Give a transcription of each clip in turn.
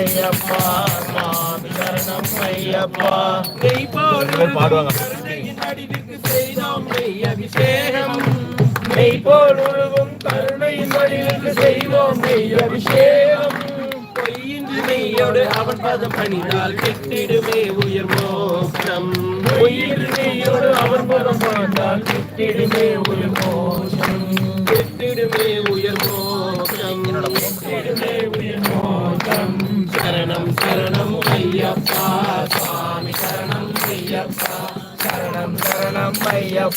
ஐயப்பா சாமி சரணம் ஐயப்பா. பாடுவாங்க. செய்தோம் மெய் அபிஷேகம். மெய்ப்போல் உருவும் கருணையின் வடிவிற்கு செய்வோம் மெய் அபிஷேகம். பொய்யின்றி மெய்யோடு அவன் பதம் பணிந்தால் கிட்டிடுமே உயர் மோட்சம். பொய்யின்றி மெய்யோடு அவன் பதம் பணிந்தால் கிட்டிடுமே உயர்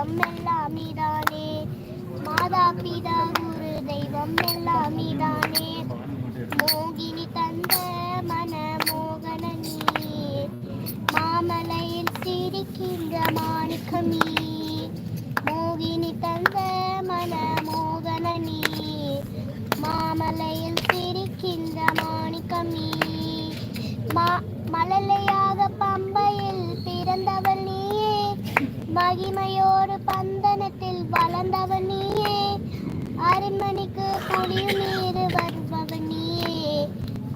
தெய்வம் எல்லாம் நீதானே. மாதா பிதா குரு தெய்வம் எல்லாம் நீதானே. மோகினி தந்த மன மோகன மோகனனி மாமலையில் சிரிக்கின்ற மாணிக்கமீ.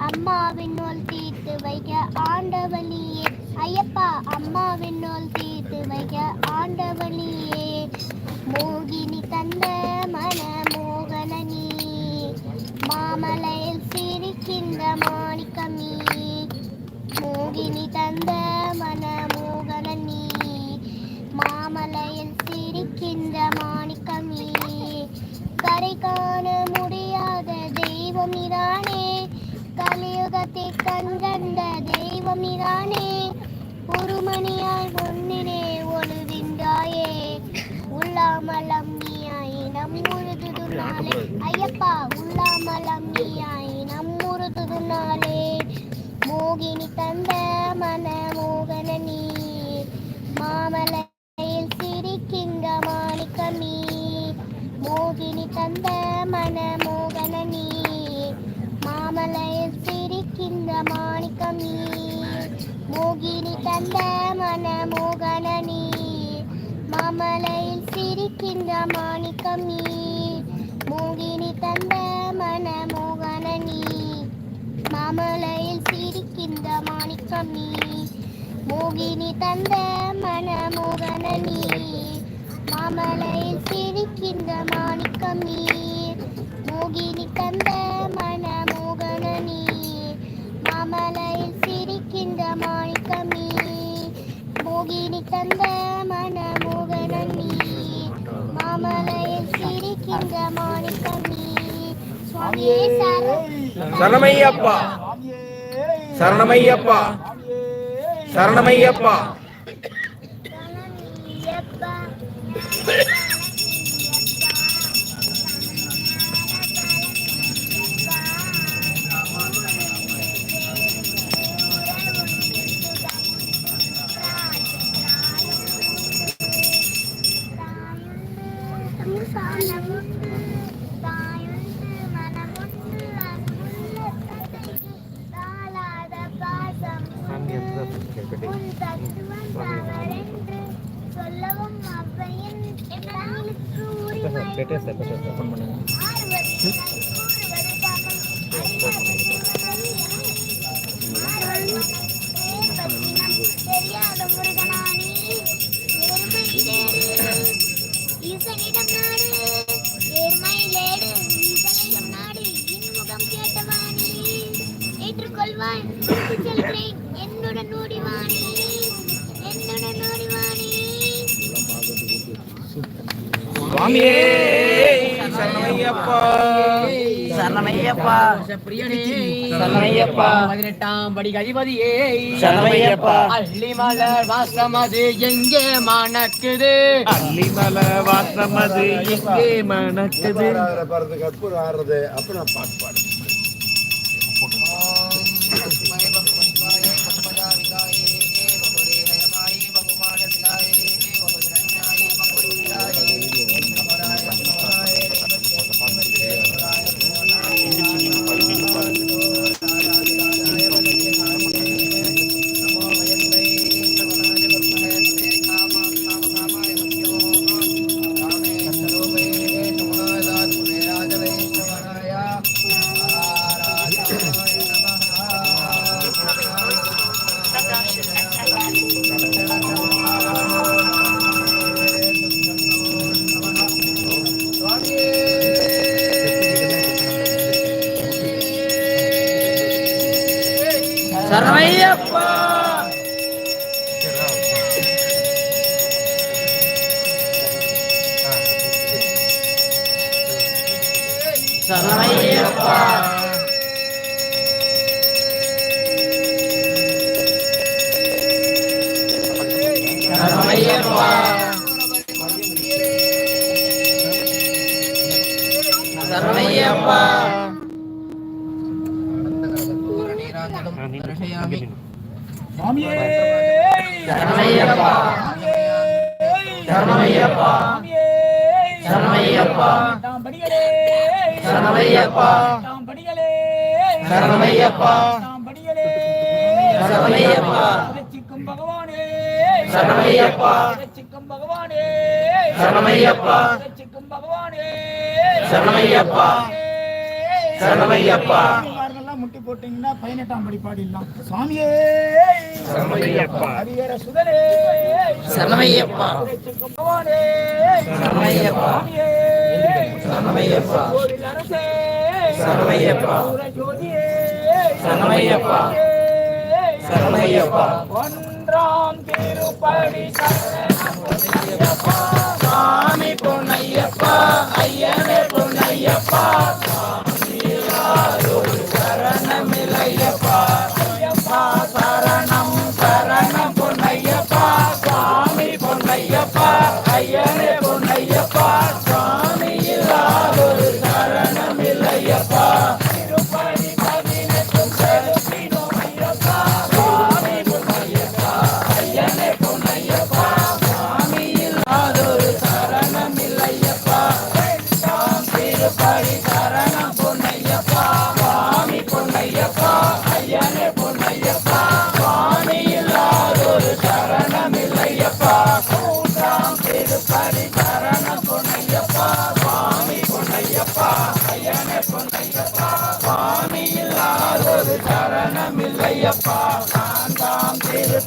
அம்மாவின் நூல் தீர்த்து வைக்க ஆண்டவழியே ஐயப்பா அம்மாவின் நூல் தீர்த்து வைக்க ஆண்டவழியே மோகினி தந்த மன மோகனனி மாமலையில் சிரிக்கின்ற மாணிக்கமீ. மோகினி தந்த மன மோகனனி மாமலையில் சிரிக்கின்ற மாணிக்கமீ. கரை காண சுவாமிதானே? ஒரு மணியாய் ஒன்றிலே ஒழுகின்றாயே உள்ளாமலம் நீயாய் நம் முழுதுது நாளே ஐயப்பா உள்ளாமலம் நீயாய் நம் முழுதுது நாளே மோகினி தந்த மன மோகன நீ ಗೋವಿಂದ ಮಾಣಿಕಮೀ மூங்கினி தந்த மனமோகனி மாமலையில் சிரிக்கின்ற மாணிக்கமி மோகினி தந்த மனமோகனி மாமலையில் சிரிக்கின்ற மாணிக்கமி மோகினி தந்த மனமோகனி மாமலையில் சிரிக்கின்ற மாணிக்கமி மோகினி தந்த மனமோகனி மாமலையில் சிரிக்கின்ற மாணிக்கமீ சுவாமியே சரணமையப்பா. சரணமையப்பா. சரணமையப்பா. சரணமையப்பா. பதினெட்டாம் படி அதிபதியே அள்ளிமல வாசமது எங்கே மணக்குது அள்ளிமல வாசமது எங்கே மணக்குது கற்பூர் ஆடுறது அப்ப நான் பாட்டு பாடுறேன் Santa Maria, Pai. முட்டி போட்டீங்கன்னா பதினெட்டாம் படி பாடிடலாம். சுவாமியே ஹரியர சுதனே! ஒன்றாம் திருப்படி சாமி பொன்னையப்பா. ஐயனே பொன்னையப்பா.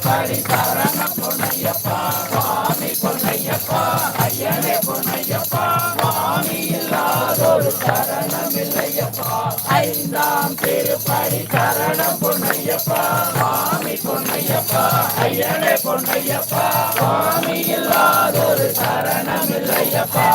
பாடி திருப்பதி பொன்னையப்பா சுவாமி பொன்னையப்பா ஐயனே பொன்னையப்பா சுவாமி இல்லாதொரு சரணம் இல்லையப்பா ஐந்தாம் திருப்படி சரணம் பொன்னையப்பா சுவாமி பொன்னையப்பா ஐயனே பொன்னையப்பா சுவாமி இல்லாதொரு சரணம் இல்லையப்பா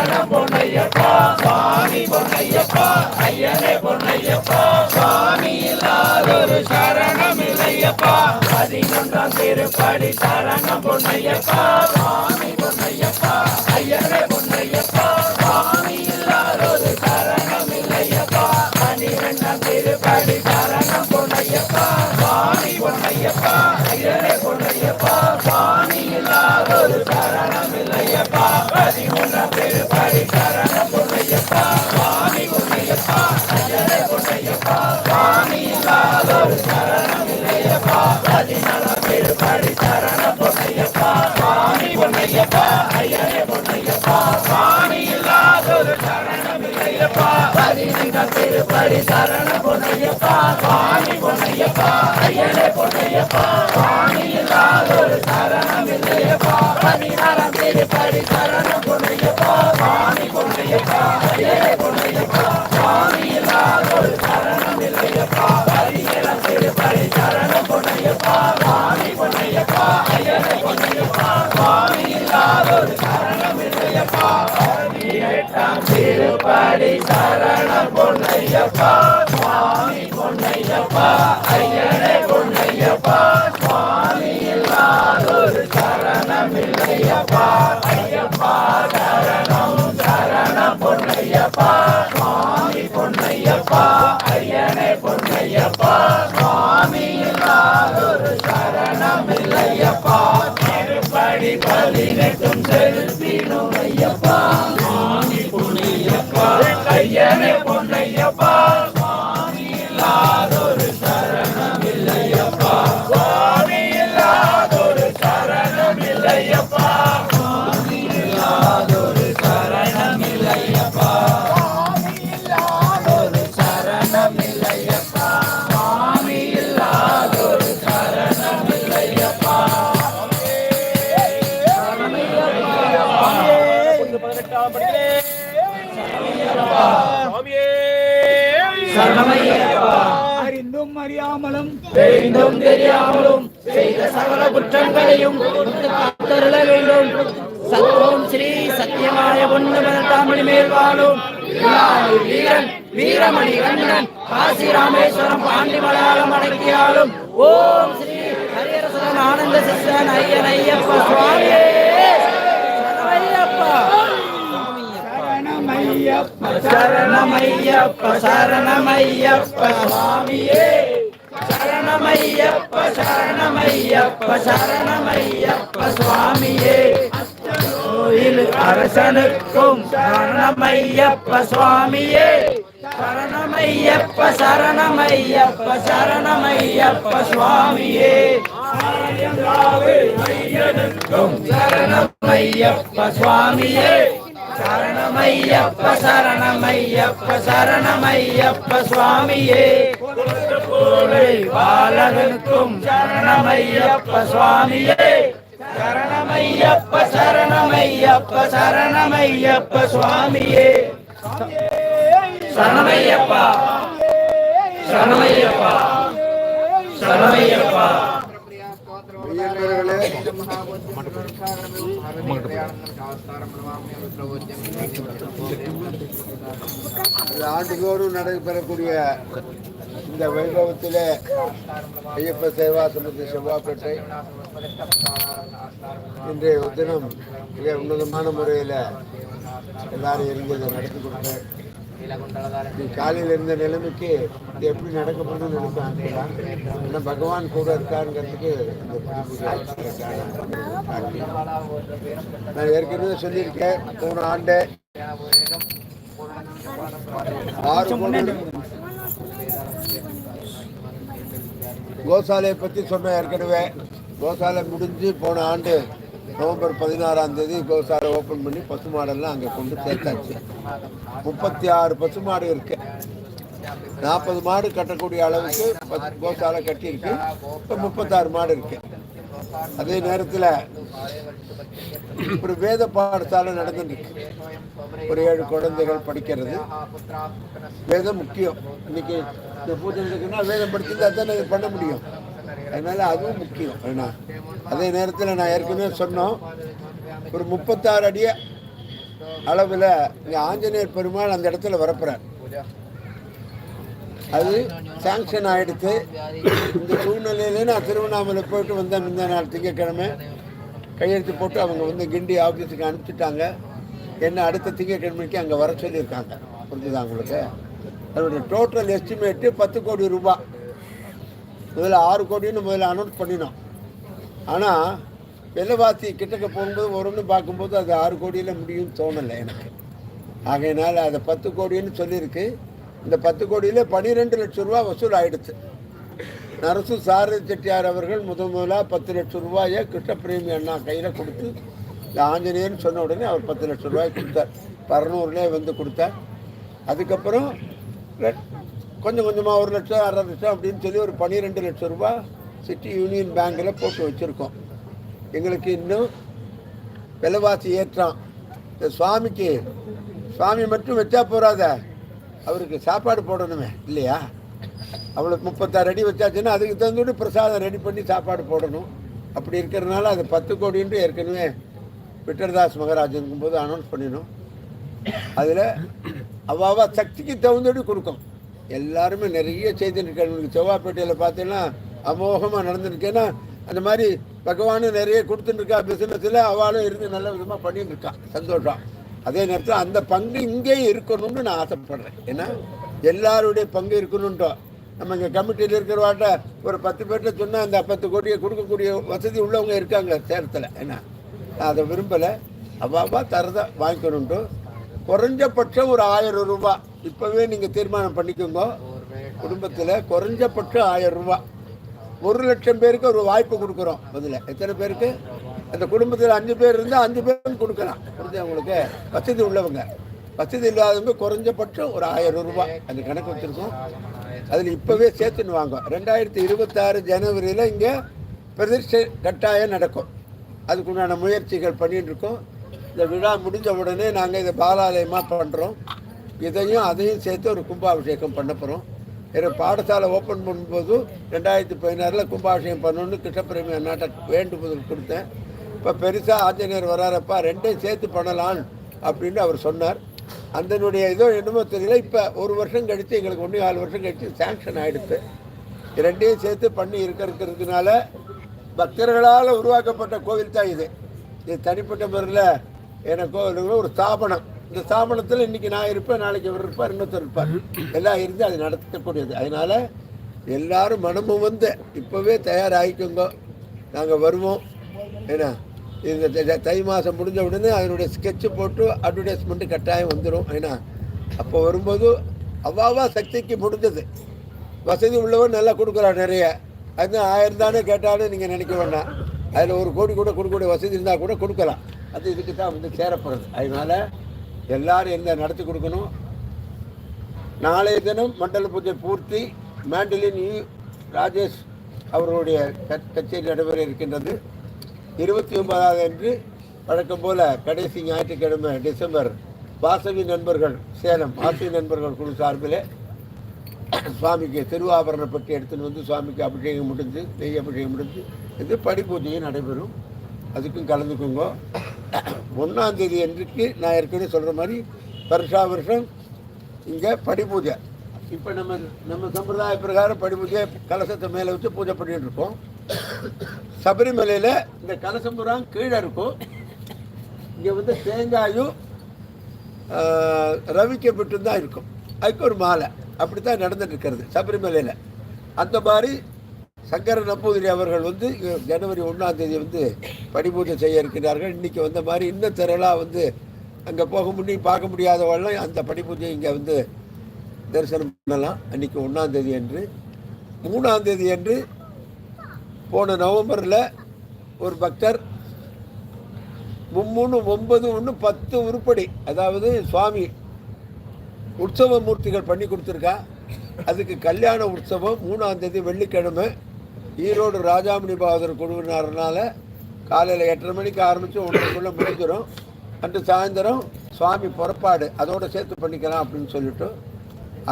சரணம் பொன்னையப்பா சுவாமி பொன்னையப்பா ஐயனே பொன்னையப்பா சுவாமி இல்லாதொரு சரணம் இல்லையப்பா. பதினொன்றாம் திருப்படி சரணம் பொன்னையப்பா சுவாமி திருப்படி சரண பொன்னையப்பா பாணி பொன்னையப்பா ஐயனே பொன்னையப்பா பாணி இல்லாத ஒரு சரணம் இல்லையப்பா. பதினாறாம் திருப்படி சரண பொன்னையப்பா சாமி பொன்னையப்பா ஐயே பொன்னையப்பா சாமி இல்லாதோர் சரணம் இல்லையப்பா பரிசலம் திரு பரிசரணம் பொன்னையப்பா சாமி பொன்னையப்பா ஐயே பொன்னையப்பா சாமி இல்லாதோர் சரணம் இல்லையப்பா பதினெட்டாம் திருப்படி சரணம் பொன்னையப்பா சுவாமி பொன்னையப்பா ஐயா பலி நெட்டும் செலுத்தினோம் ஐயப்பா ஐயனே பொன்னையப்பா அறிந்தும் அறியாமலும் தெரிந்தும் தெரியாமலும் செய்த சகல குற்றங்களையும் தருள வேண்டும். சத்தோம் ஸ்ரீ சத்தியமாய ஒன்று பதினெட்டாம் மேல் வாழும். வீரன் வீரமணி கண்ணன் காசி ராமேஸ்வரம் பாண்டி மலையாளம் அடக்கியாலும். ஓம் ஸ்ரீ ஹரியரசன் ஆனந்த சிஸ்டன் ஐயன் ஐயப்ப. சுவாமியே. சரணமையப்ப சரணமையப்ப சரணமையப்ப சுவாமியே. சரணமையப்ப சரணமையப்ப சரணமையப்ப சுவாமியே. கோயில் அரசனுக்கும் சரணமையப்ப சுவாமியே. சரணமையப்ப சரணமையப்ப சரணமையப்ப சுவாமியே. ஐயனுக்கும் சரணமையப்ப சுவாமியே. சரணமையப்ப சரணமையப்ப சரணமையப்ப சுவாமியே. கோழை பாலகனுக்கும் சரணமையப்ப சுவாமியே. சரணமையப்ப சரணமையப்ப சரணமையப்ப சுவாமியே. சரணமையப்பா. சரணமையப்பா. சரணமையப்பா. ஐயர்களே ஆண்டுதோறும் நடைபெறக்கூடிய இந்த வைபவத்திலே ஐயப்ப சேவா சமிதி செவ்வாப்பேட்டை இன்றைய தினம் மிக உன்னதமான முறையில் எல்லாரும் இருந்து நடத்தி கொடுத்தேன் நீ காலையில் இருந்த நிலைமைக்கு இது எப்படி நடக்க போகுதுன்னு நினைப்பாங்க பகவான் கூட இருக்காருங்கிறதுக்கு இந்த நான் ஏற்கனவே சொல்லியிருக்கேன் போன ஆண்டு ஆறு கோசாலையை பற்றி சொன்ன ஏற்கனவே. கோசாலை முடிஞ்சு போன ஆண்டு நவம்பர் பதினாறாம் தேதி கோசாலை ஓப்பன் பண்ணி பசு மாடெல்லாம் அங்கே கொண்டு சேர்த்தாச்சு. முப்பத்தி ஆறு பசு மாடு இருக்கு. நாற்பது மாடு கட்டக்கூடிய அளவுக்கு பத்து கோசாலை கட்டியிருக்கு. இப்போ முப்பத்தாறு மாடு இருக்கு. அதே நேரத்தில் ஒரு வேத பாடசாலை நடந்துருக்கு ஒரு ஏழு குழந்தைகள் படிக்கிறது. வேதம் முக்கியம். இன்னைக்கு இந்த பூஜை இருக்குன்னா வேதம் படிச்சிருந்தா தானே இது பண்ண முடியும். அதனால அதுவும் முக்கியம் ஏன்னா அதே நேரத்தில் நான் ஏற்கனவே சொன்னோம் ஒரு முப்பத்தாறு அடி அளவில் இங்கே ஆஞ்சநேயர் பெருமாள் அந்த இடத்துல வரப்புறார். அது சாங்ஷன் ஆகிடுத்து இந்த சூழ்நிலையில நான் திருவண்ணாமலை போயிட்டு வந்தேன் முந்தா நாள் திங்கக்கிழமை கையெழுத்து போட்டு அவங்க வந்து கிண்டி ஆஃபீஸுக்கு அனுப்பிச்சிட்டாங்க. என்ன அடுத்த திங்கக்கிழமைக்கு அங்கே வர சொல்லியிருக்காங்க. புரிஞ்சுதா உங்களுக்கு? அதோடைய டோட்டல் எஸ்டிமேட்டு பத்து கோடி ரூபாய். முதல்ல ஆறு கோடின்னு முதல்ல அனௌன்ஸ் பண்ணினோம். ஆனால் வெள்ளவாசி கிட்டக்க போகும்போது வரும்னு பார்க்கும்போது அது ஆறு கோடியில் முடியும்னு தோணலை எனக்கு. ஆகையினால் அதை பத்து கோடின்னு சொல்லியிருக்கு. இந்த பத்து கோடியில் பன்னிரெண்டு லட்சம் ரூபா வசூல் ஆகிடுச்சு நரசு சாரதி செட்டியார் அவர்கள் முதல் முதலாக பத்து லட்சம் ரூபாயை கிருஷ்ணபிரேமி அண்ணா கையில் கொடுத்து இந்த ஆஞ்சநேயர்னு சொன்ன உடனே அவர் பத்து லட்சம் ரூபாய் கொடுத்தார். பரநூறுலேயே வந்து கொடுத்தார். அதுக்கப்புறம் கொஞ்சம் கொஞ்சமாக ஒரு லட்சம் அரை லட்சம் அப்படின்னு சொல்லி ஒரு பன்னிரெண்டு லட்சம் ரூபாய் சிட்டி யூனியன் பேங்க்கில் போட்டு வச்சுருக்கோம். எங்களுக்கு இன்னும் விலைவாசி ஏற்றம். இந்த சுவாமிக்கு சுவாமி மட்டும் வச்சா போகாத அவருக்கு சாப்பாடு போடணுமே இல்லையா? அவளுக்கு முப்பத்தாறு அடி வச்சாச்சுன்னா அதுக்கு தகுந்தோடு பிரசாதம் ரெடி பண்ணி சாப்பாடு போடணும். அப்படி இருக்கிறதுனால அது பத்து கோடின்ட்டு ஏற்கனவே விட்டர்தாஸ் மகராஜனுக்கும் போது அனௌன்ஸ் பண்ணிடணும் அதில் அவ்வளோ சக்திக்கு தகுந்தபடி கொடுக்கும். எல்லாருமே நிறைய செய்திருக்காங்க செவ்வாய்ப்பேட்டையில் பார்த்தீங்கன்னா அமோகமாக நடந்துருக்கேன்னா அந்த மாதிரி பகவானும் நிறைய கொடுத்துட்டுருக்கா பிஸ்னஸில் அவளும் இருந்து நல்ல விதமாக பண்ணிட்டு இருக்கா. சந்தோஷம். அதே நேரத்தில் அந்த பங்கு இங்கேயும் இருக்கணும்னு நான் ஆசைப்படுறேன். ஏன்னா எல்லாருடைய பங்கு இருக்கணுன்றோம் நம்ம இங்கே கமிட்டியில் இருக்கிறவாட்ட ஒரு பத்து பேர்கிட்ட சொன்னால் அந்த பத்து கோடியை கொடுக்கக்கூடிய வசதி உள்ளவங்க இருக்காங்க சேரத்தில் என்ன நான் அதை விரும்பலை. அவ்வாவா தரதை வாங்கிக்கணுன்ட்டு குறைஞ்சபட்சம் ஒரு ஆயிரம் ரூபாய். இப்போவே நீங்கள் தீர்மானம் பண்ணிக்கோங்க. குடும்பத்தில் குறைஞ்சபட்சம் ஆயிரம் ரூபாய் ஒரு லட்சம் பேருக்கு ஒரு வாய்ப்பு கொடுக்குறோம் முதல்ல எத்தனை பேருக்கு? அந்த குடும்பத்தில் அஞ்சு பேர் இருந்தால் அஞ்சு பேரும் கொடுக்கலாம். புரிஞ்சா உங்களுக்கு? வசதி உள்ளவங்க. வசதி இல்லாதவங்க குறைஞ்சபட்சம் ஒரு ஆயிரம் ரூபாய் அந்த கணக்கு வச்சுருக்கோம். அதில் இப்போவே சேர்த்துன்னு வாங்க. ரெண்டாயிரத்தி இருபத்தாறு ஜனவரியில் இங்கே பிரதிஷ்டை கட்டாயம் நடக்கும். அதுக்குண்டான முயற்சிகள் பண்ணிட்டு இருக்கோம். இந்த விழா முடிஞ்ச உடனே நாங்கள் இதை பாலாலயமாக பண்ணுறோம் இதையும் அதையும் சேர்த்து ஒரு கும்பாபிஷேகம் பண்ண போகிறோம் எனக்கு பாடசாலை ஓப்பன் பண்ணும்போது ரெண்டாயிரத்தி பதினாறில் கும்பாபிஷேகம் பண்ணணும்னு கிருஷ்ணபிரமி அண்ணாட்ட வேண்டுமுதல் கொடுத்தேன். இப்போ பெருசாக ஆஞ்சநேயர் வராரப்பா ரெண்டையும் சேர்த்து பண்ணலாம் அப்படின்னு அவர் சொன்னார். அதனுடைய இதோ என்னமோ தெரியல இப்போ ஒரு வருஷம் கழித்து எங்களுக்கு ஒன்று நாலு வருஷம் கழித்து சேங்ஷன் ஆகிடுது ரெண்டையும் சேர்த்து பண்ணி இருக்கிறதுனால பக்தர்களால் உருவாக்கப்பட்ட கோவில் தான் இது. இது தனிப்பட்ட முறையில் எனக்கோ ஒரு ஸ்தாபனம். இந்த ஸ்தாபனத்தில் இன்னைக்கு நான் இருப்பேன் நாளைக்கு இவர் இருப்பார் இன்னொருத்தர் இருப்பார். எல்லாம் இருந்து அது நடத்தக்கூடியது. அதனால எல்லாரும் மனமும் வந்து இப்போவே தயாராகிக்கோங்க. நாங்கள் வருவோம். ஏன்னா இந்த தை மாதம் முடிஞ்ச உடனே அதனுடைய ஸ்கெட்சு போட்டு அட்வர்டைஸ்மெண்ட்டு கட்டாயம் வந்துடும் ஏன்னா அப்போ வரும்போது அவ்வாவா சக்திக்கு முடிஞ்சது. வசதி உள்ளவன் நல்லா கொடுக்குறான் நிறைய. அது ஆயிரம் தானே கேட்டாலும் நீங்கள் நினைக்க வேண்டாம். அதில் ஒரு கோடி கூட கொடுக்கக்கூடிய வசதி இருந்தால் கூட கொடுக்கலாம். அது இதுக்கு தான் வந்து சேரப்படுறது அதனால எல்லாரும் எங்கே நடத்தி கொடுக்கணும்? நாளைய தினம் மண்டல பூஜை பூர்த்தி மேண்டலின் யூ ராஜேஷ் அவர்களுடைய கச்சேரி நடைபெற இருக்கின்றது. இருபத்தி ஒன்பதாவது அன்று வழக்கம் போல கடைசி ஞாயிற்றுக்கிழமை டிசம்பர் வாசவி நண்பர்கள் சேலம் வாசவி நண்பர்கள் குழு சார்பில் சுவாமிக்கு திருவாபரண பெட்டி எடுத்துன்னு வந்து சுவாமிக்கு அபிஷேகம் முடிஞ்சு நெய் அபிஷேகம் முடிஞ்சு இது படிப்பூஜையும் நடைபெறும். அதுக்கும் கலந்துக்குங்க. ஒன்றாந்தேதி என்றைக்கு அன்றைக்கு நான் ஏற்கனவே சொல்கிற மாதிரி வருஷா வருஷம் இங்கே படிபூஜை இப்போ நம்ம நம்ம சம்பிரதாய பிரகாரம் படிபூஜை கலசத்தை மேலே வச்சு பூஜை பண்ணிகிட்டு இருக்கோம். சபரிமலையில் இந்த கலசம் பூரா கீழே இருக்கும். இங்கே வந்து தேங்காயும் ஆஹ், ரவிக்கப்பட்டு தான் இருக்கும். அதுக்கு ஒரு மாலை. அப்படி தான் நடந்துட்டு இருக்கிறது சபரிமலையில். அந்த மாதிரி சங்கர நம்பூதிரி அவர்கள் வந்து ஜனவரி ஒன்றாம் தேதி வந்து படிப்பூஜை செய்ய இருக்கிறார்கள் இன்றைக்கி வந்த மாதிரி இன்னும் திரளாக வந்து அங்கே போக முடியும் பார்க்க முடியாதவெல்லாம் அந்த படிப்பூஜை இங்கே வந்து தரிசனம் பண்ணலாம். அன்றைக்கி ஒன்றாம் தேதி அன்று. மூணாம் தேதி அன்று போன நவம்பரில் ஒரு பக்தர் மும்மூணு ஒன்பது ஒன்று பத்து உருப்படி அதாவது சுவாமி உற்சவ மூர்த்திகள் பண்ணி கொடுத்துருக்கா. அதுக்கு கல்யாண உற்சவம் மூணாம் தேதி வெள்ளிக்கிழமை. ஈரோடு ராஜாமணி பகதூர் குழுவினர்னால காலையில் எட்டரை மணிக்கு ஆரம்பித்து ஒன்றுக்குள்ளே முடிஞ்சிடும் அன்று சாயந்தரம் சுவாமி புறப்பாடு அதோடு சேர்த்து பண்ணிக்கலாம் அப்படின்னு சொல்லிட்டு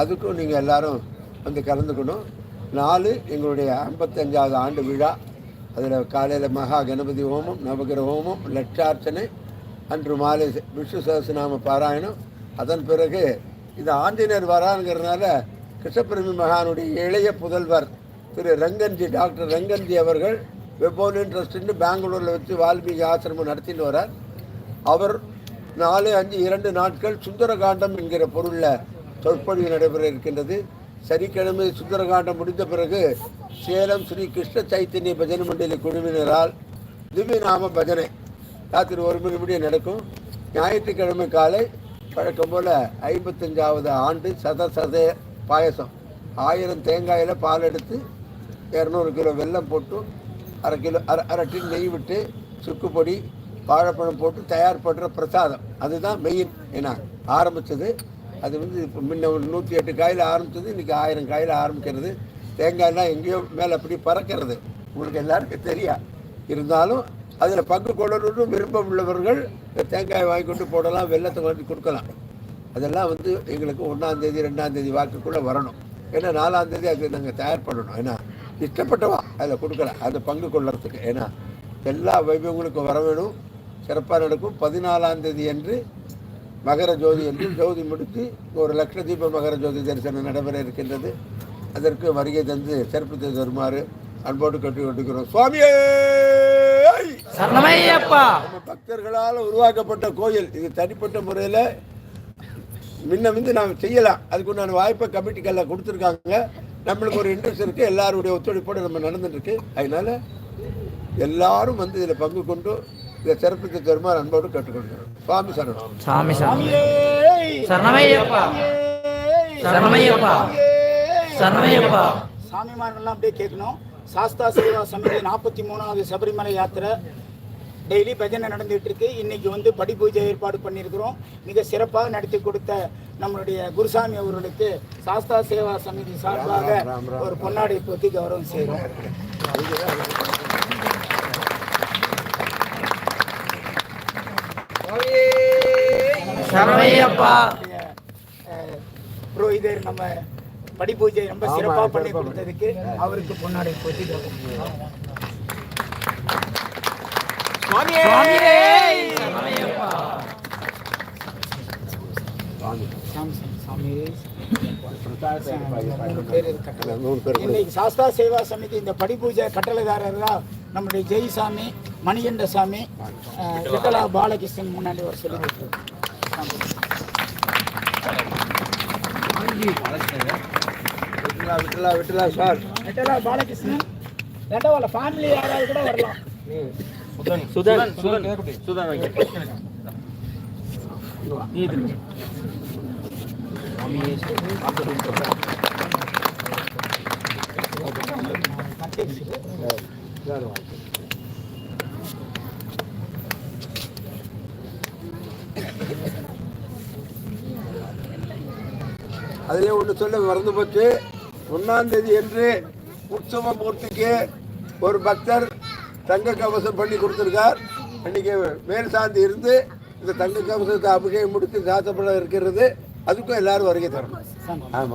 அதுக்கும் நீங்கள் எல்லோரும் வந்து கலந்துக்கணும். நாலு எங்களுடைய ஐம்பத்தஞ்சாவது ஆண்டு விழா. அதில் காலையில் மகா கணபதி ஹோமம் நவகிர ஹோமம் லட்சார்ச்சனை அன்று மாலை விஷ்ணு சகசநாம பாராயணம். அதன் பிறகு இது ஆஞ்சநேயர் வராங்கிறதுனால கிருஷ்ணபிரமி மகானுடைய இளைய புதல்வர் திரு ரங்கன்ஜி டாக்டர் ரங்கன்ஜி அவர்கள் வெப்போனின் ட்ரஸ்ட்னு பெங்களூரில் வச்சு வால்மீகி ஆசிரமம் நடத்தின்னு வரார் அவர் நாலு அஞ்சு இரண்டு நாட்கள் சுந்தரகாண்டம் என்கிற பொருளில் சொற்பொழிவு நடைபெற இருக்கின்றது. சனிக்கிழமை சுந்தரகாண்டம் முடிந்த பிறகு சேலம் ஸ்ரீ கிருஷ்ண சைத்தன்ய பஜனை மண்டலி குழுவினரால் திவ்யநாம பஜனை ராத்திரி ஒரு மணி முடிய நடக்கும். ஞாயிற்றுக்கிழமை காலை வழக்கம் போல் ஐம்பத்தஞ்சாவது ஆண்டு சத சத பாயசம். ஆயிரம் தேங்காயில் பால் எடுத்து இரநூறு கிலோ வெல்லம் போட்டு அரை கிலோ அரை அரை டின் நெய் விட்டு சுக்கு பொடி வாழைப்பழம் போட்டு தயார் பண்ணுற பிரசாதம். அதுதான் மெயின். ஏன்னா ஆரம்பித்தது அது வந்து இப்போ முன்ன ஒரு நூற்றி எட்டு காயில் ஆரம்பித்தது இன்றைக்கி ஆயிரம் காயில் ஆரம்பிக்கிறது. தேங்காய்லாம் எங்கேயோ மேலே அப்படி பறக்கிறது. உங்களுக்கு எல்லாருக்கும் தெரியா. இருந்தாலும் அதில் பங்கு கொள்ளணும்னு விருப்பம் உள்ளவர்கள் தேங்காய் வாங்கி கொண்டு போடலாம் வெள்ளத்தை கொண்டு கொடுக்கலாம். அதெல்லாம் வந்து எங்களுக்கு ஒன்றாந்தேதி ரெண்டாந்தேதி வாக்குக்குள்ளே வரணும். ஏன்னா நாலாந்தேதி அது நாங்கள் தயார் பண்ணணும். ஏன்னா இஷ்டப்பட்டவா? அதில் கொடுக்கலாம் அதை பங்கு கொள்ளுறதுக்கு. ஏன்னா எல்லா வைபவங்களுக்கும் வர வேணும். சிறப்பாக நடக்கும். பதினாலாம் தேதி அன்று மகர ஜோதி என்று ஜோதி முடித்து ஒரு லட்ச தீப மகர ஜோதி தரிசனம் நடைபெற இருக்கின்றது. அதற்கு வருகை தந்து சிறப்பித்து தருமாறு அன்போடு கட்டி கொண்டிருக்கிறோம் சுவாமியே நம்ம பக்தர்களால் உருவாக்கப்பட்ட கோயில். இது தனிப்பட்ட முறையில் முன்ன வந்து நாம் செய்யலாம். அதுக்கு உண்டான வாய்ப்பை கமிட்டிக்கெல்லாம் கொடுத்துருக்காங்க. நம்மளுக்கு ஒரு இன்ட்ரெஸ்ட் இருக்குது எல்லாருடைய ஒத்துழைப்போடு நம்ம நடந்துட்டு இருக்கு அதனால எல்லாரும் வந்து இதில் பங்கு கொண்டு இதை சிறப்பித்து தருமாறு அன்போடு கேட்டுக்கொள்கிறோம். சுவாமி சரணம். சாமி சாமி! சரணமையப்பா. சரணமையப்பா. சரணமையப்பா. சாமிமார்கள்லாம் அப்படியே கேட்கணும். சாஸ்தா சேவா சமிதி நாற்பத்தி மூணாவது சபரிமலை யாத்திரை. டெய்லி பஜனை நடந்துட்டு இருக்கு இன்னைக்கு வந்து படி பூஜை ஏற்பாடு பண்ணியிருக்கிறோம். மிக சிறப்பாக நடத்தி கொடுத்த நம்மளுடைய குருசாமி அவர்களுக்கு சாஸ்தா சேவா சமிதி சார்பாக ஒரு பொன்னாடை போத்தி கௌரவம் செய்கிறோம். புரோகிதர் நம்ம படி பூஜை ரொம்ப சிறப்பாக பண்ணி. கொடுத்ததுக்கு அவருக்கு பொன்னாடை போத்தி கௌரவம் செய்கிறோம் சுவாமியே சரணமையப்பா சாமி சாமி மூணு பேர் இருக்காங்க மூணு பேர் கூட. இன்னைக்கு சாஸ்தா சேவா சமிதி இந்த படிப்பூஜை கட்டளைதாரர்களா நம்முடைய ஜெய்சாமி மணிகண்ட சாமி விட்டலா பாலகிருஷ்ணன் முன்னாடி ஒரு சொல்லி விட்டுலா விட்டலா விட்டலா சார். விட்டலா பாலகிருஷ்ணன். ரெண்டாவது ஃபேமிலி யாராவது கூட வரலாம். சுதன் சுதன் சுதன் அதிலே ஒன்று சொல்ல மறந்து போச்சு. ஒன்றாம் தேதி என்று உற்சவ மூர்த்திக்கு ஒரு பக்தர் தங்க கவசம் பண்ணி கொடுத்துருக்கார். அன்னைக்கு மேல் சாந்தி இருந்து இந்த தங்க கவசத்தை அபிஷேகம் முடித்து சாத்தப்பட இருக்கிறது. அதுக்கும் எல்லாரும் வருகை தரணும்.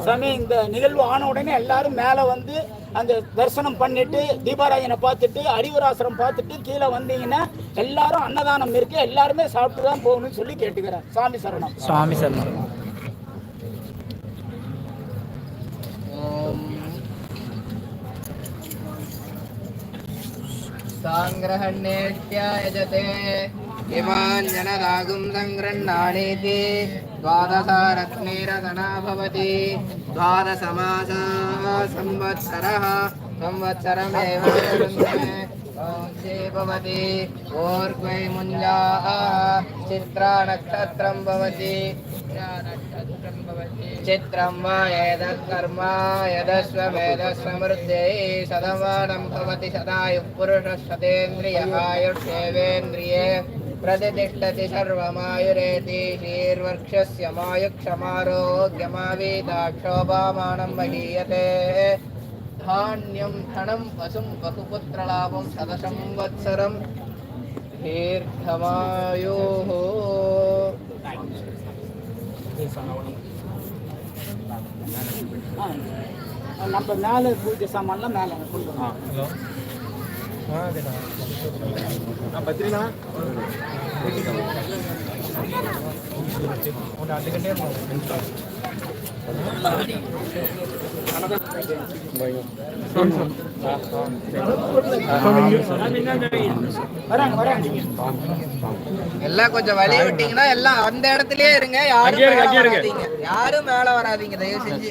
சாமி இந்த நிகழ்வு ஆன உடனே எல்லாரும் மேலே வந்து அந்த தரிசனம் பண்ணிட்டு தீபாராயனை பார்த்துட்டு அறிவராசரம் பார்த்துட்டு கீழே வந்தீங்கன்னா எல்லாரும் அன்னதானம் இருக்கு. எல்லாருமே சாப்பிட்டு தான் போகணும்னு சொல்லி கேட்டுக்கிறேன். சாமி சரணம். சுவாமி சரணம். गृहण्येत्यायजते इमान् जनरागुं सङ्गृह्णाणीति द्वादशा रत्नेरसना भवति। द्वादशमासः संवत्सरः। भवति। मुञ्जाः चित्रा नक्षत्रं भवति। चित्रं वा एतत्कर्म यदश्वमेधस्वमृद्धै शतमानं भवति शतायुः पुरुषः शतेन्द्रियः आयुष्येवेन्द्रिये प्रतिष्ठति सर्वमायुरेति शीर्वर्क्षस्य मायुक्षमारोग्यमावीताक्षोभामानं महीयते धान्यं धनं पशुं बहुपुत्रलाभं शतसंवत्सरं दीर्घमायोः ஆ, நம்ம மேலே பூஜை சாமான்லாம் மேலே கொண்டு வரணும். வராங்க வராங்க எல்லாம் கொஞ்சம் வழி விட்டீங்கன்னா எல்லாம் அந்த இடத்துலயே இருங்க யாரும் யாரும் மேல வராதீங்க தயவு செஞ்சு.